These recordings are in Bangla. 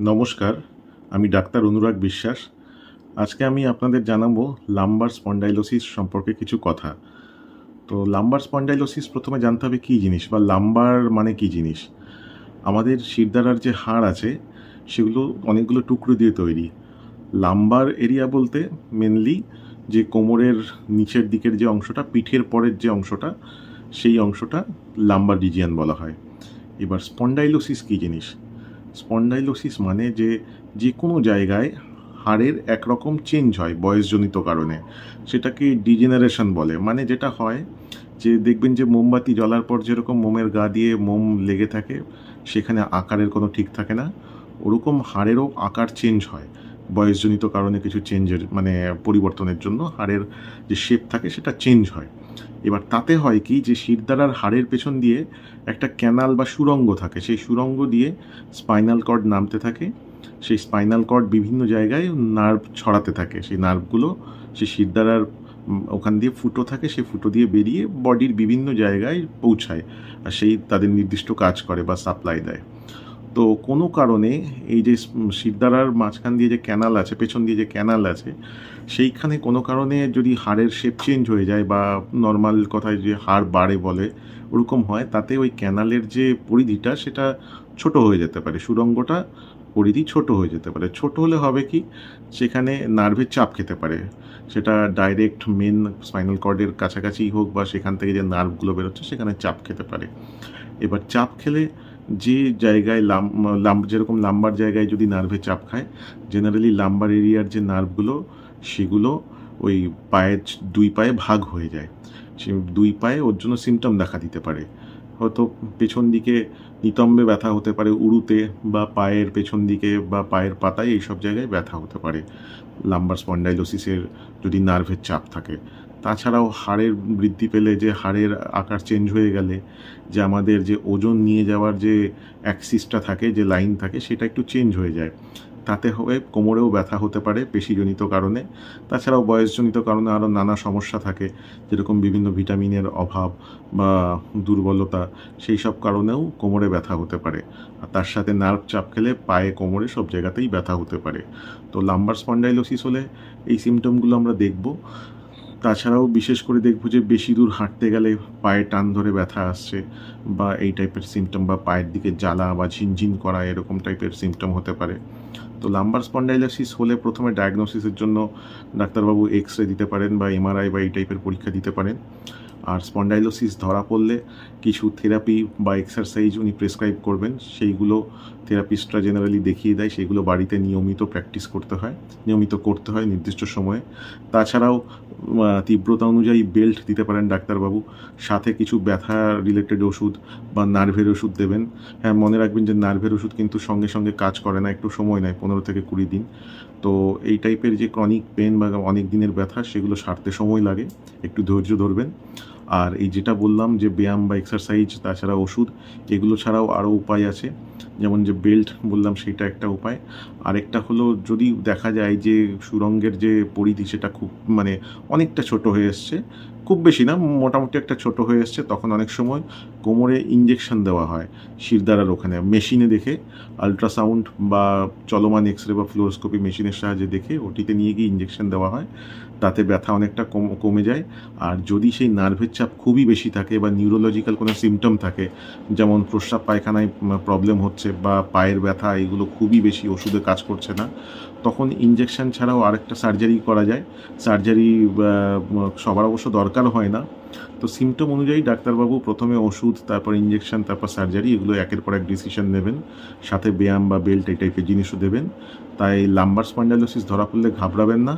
নমস্কার, আমি ডাক্তার অনুরাগ বিশ্বাস। আজকে আমি আপনাদের জানাব লাম্বার স্পন্ডাইলোসিস সম্পর্কে কিছু কথা। তো লাম্বার স্পন্ডাইলোসিস প্রথমে জানতে হবে কী জিনিস বা লাম্বার মানে কী জিনিস? আমাদের শিরদাঁড়ার যে হাড় আছে, সেগুলো অনেকগুলো টুকরো দিয়ে তৈরি। লাম্বার এরিয়া বলতে মেনলি যে কোমরের নিচের দিকের যে অংশটা, পিঠের পরের যে অংশটা, সেই অংশটা লাম্বার রিজিয়ান বলা হয়। এবার স্পন্ডাইলোসিস কী জিনিস? স্পন্ডাইলোসিস মানে যে যে কোনো জায়গায় হাড়ের একরকম চেঞ্জ হয় বয়সজনিত কারণে। সেটাকে ডিজেনারেশন বলে। মানে যেটা হয় যে দেখবেন যে মোমবাতি জ্বলার পর যেরকম মোমের গা দিয়ে মোম লেগে থাকে, সেখানে আকারের কোনো ঠিক থাকে না। ওরকম হাড়েরও আকার চেঞ্জ হয়। বয়সজনিত কারণে কিছু চেঞ্জের মানে পরিবর্তনের জন্য হাড়ের যে শেপ থাকে সেটা চেঞ্জ হয়। এবার তাতে হয় কি যে শিরদাঁড়ার হাড়ের পেছন দিয়ে একটা ক্যানাল বা সুরঙ্গ থাকে। সেই সুরঙ্গ দিয়ে স্পাইনাল কর্ড নামতে থাকে। সেই স্পাইনাল কর্ড বিভিন্ন জায়গায় নার্ভ ছড়াতে থাকে। সেই নার্ভগুলো সেই শিরদাঁড়ার ওখান দিয়ে ফুটো থাকে। সেই ফুটো দিয়ে বেরিয়ে বডির বিভিন্ন জায়গায় পৌঁছায়। আর সেই তাদের নির্দিষ্ট কাজ করে বা সাপ্লাই দেয়। তো কোনো কারণে এই যে উম, শিরদাঁড়ার মাঝখান দিয়ে যে ক্যানাল আছে পেছন দিয়ে যে ক্যানাল আছে সেইখানে কোনো কারণে যদি হাড়ের শেপ চেঞ্জ হয়ে যায় বা নর্মাল কথায় যে হাড় বাড়ে বলে ওরকম হয় তাতে ওই ক্যানালের যে পরিধিটা সেটা ছোট হয়ে যেতে পারে। সুরঙ্গটা পরিধি ছোট হয়ে যেতে পারে। ছোট হলে হবে কি সেখানে নার্ভের চাপ খেতে পারে। সেটা ডাইরেক্ট মেন স্পাইনাল কর্ডের কাছাকাছি হোক বা সেখান থেকে যে নার্ভগুলো বেরোচ্ছে সেখানে চাপ খেতে পারে। এবার চাপ খেলে যে জায়গায় লাম যেরকম লাম্বার জায়গায় যদি নার্ভে চাপ খায় জেনারেলি লাম্বার এরিয়ার যে নার্ভগুলো, সেগুলো ওই পায়ের দুই পায়ে ভাগ হয়ে যায়। সে দুই পায়ে ওর জন্য সিমটম দেখা দিতে পারে। হয়তো পেছন দিকে নিতম্বে ব্যথা হতে পারে উড়ুতে বা পায়ের পেছন দিকে বা পায়ের পাতায় এইসব জায়গায় ব্যথা হতে পারে। লাম্বার স্পন্ডাইলোসিসের যদি নার্ভের চাপ থাকে তাছাড়াও হাড়ের বৃদ্ধি পেলে, যে হাড়ের আকার চেঞ্জ হয়ে গেলে, যে আমাদের যে ওজন নিয়ে যাওয়ার যে অ্যাক্সিসটা থাকে, যে লাইন থাকে, সেটা একটু চেঞ্জ হয়ে যায়। তাতে হয়ে কোমরেও ব্যথা হতে পারে পেশিজনিত কারণে। তাছাড়াও বয়সজনিত কারণে আরও নানা সমস্যা থাকে, যেরকম বিভিন্ন ভিটামিনের অভাব বা দুর্বলতা, সেই সব কারণেও কোমরে ব্যথা হতে পারে। আর তার সাথে নার্ভ চাপ খেলে পায়ে, কোমরে সব জায়গাতেই ব্যথা হতে পারে। তো লাম্বার স্পন্ডাইলোসিস হলে এই সিমটমগুলো আমরা দেখব। তাছাড়াও বিশেষ করে দেখব যে বেশি দূর হাঁটতে গেলে পায়ে টান ধরে ব্যথা আসছে বা এই টাইপের সিমটম বা পায়ের দিকে জ্বালা বা ঝিনঝিন করা এরকম টাইপের সিমটম হতে পারে। তো লাম্বার স্পন্ডাইলোসিস হলে প্রথমে ডায়াগনোসিসের জন্য ডাক্তারবাবু এক্স রে দিতে পারেন বা এমআরআই বা এই টাইপের পরীক্ষা দিতে পারেন। আর স্পন্ডাইলোসিস ধরা পড়লে কিছু থেরাপি বা এক্সারসাইজ উনি প্রেসক্রাইব করবেন। সেইগুলো থেরাপিস্টরা জেনারেলি দেখিয়ে দেয়। সেগুলো বাড়িতে নিয়মিত প্র্যাকটিস করতে হয়, নিয়মিত করতে হয় নির্দিষ্ট সময়ে। তাছাড়াও তীব্রতা অনুযায়ী বেল্ট দিতে পারেন ডাক্তারবাবু। সাথে কিছু ব্যথা রিলেটেড ওষুধ বা নার্ভের ওষুধ দেবেন। হ্যাঁ মনে রাখবেন যে নার্ভের ওষুধ কিন্তু সঙ্গে সঙ্গে কাজ করে না, একটু সময় নেয়, পনেরো থেকে কুড়ি দিন। তো এই টাইপের যে ক্রনিক পেন বা অনেক দিনের ব্যথা, সেগুলো সারতে সময় লাগে, একটু ধৈর্য ধরবেন। আর এই যেটা বললাম যে ব্যায়াম বা এক্সারসাইজ তাছাড়া ওষুধ, এগুলো ছাড়াও আরও উপায় আছে। যেমন যে বেল্ট বললাম, সেটা একটা উপায়। আরেকটা হলো, যদি দেখা যায় যে সুরঙ্গের যে পরিধি, সেটা খুব মানে অনেকটা ছোট হয়ে এসছে, খুব বেশি না, মোটামুটি একটা ছোট হয়ে এসছে, তখন অনেক সময় কোমরে ইঞ্জেকশন দেওয়া হয় শিরদাঁড়ার ওখানে। মেশিনে দেখে আলট্রাসাউন্ড বা চলমান এক্স রে বা ফ্লোরোস্কোপি মেশিনের সাহায্যে দেখে ওটিতে নিয়ে গিয়ে ইঞ্জেকশন দেওয়া হয়। তাতে ব্যথা অনেকটা কমে যায়। আর যদি সেই নার্ভের চাপ খুবই বেশি থাকে বা নিউরোলজিক্যাল কোনো সিমটম থাকে, যেমন প্রস্রাব পায়খানায় প্রবলেম হচ্ছে বা পায়ের ব্যথা, এগুলো খুবই বেশি ওষুধে কাজ করছে না, তখন ইঞ্জেকশন ছাড়াও আরেকটা সার্জারি করা যায়। সার্জারি সবার অবশ্য দরকার হয় না। তো সিমটম অনুযায়ী ডাক্তারবাবু প্রথমে ওষুধ, তারপর ইঞ্জেকশন তারপর সার্জারি এগুলো একের পর এক ডিসিশন নেবেন। সাথে ব্যায়াম বা বেল্ট এই টাইপের জিনিসও দেবেন। তাই লাম্বার স্পন্ডালোসিস ধরা পড়লে ঘাবড়াবেন না।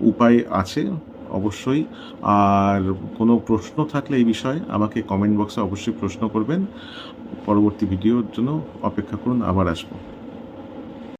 উপায় আছে অবশ্যই। আর কোনো প্রশ্ন থাকলে এই বিষয়ে আমাকে কমেন্ট বক্সে অবশ্যই প্রশ্ন করবেন। পরবর্তী ভিডিওর জন্য অপেক্ষা করুন, আবার আসব।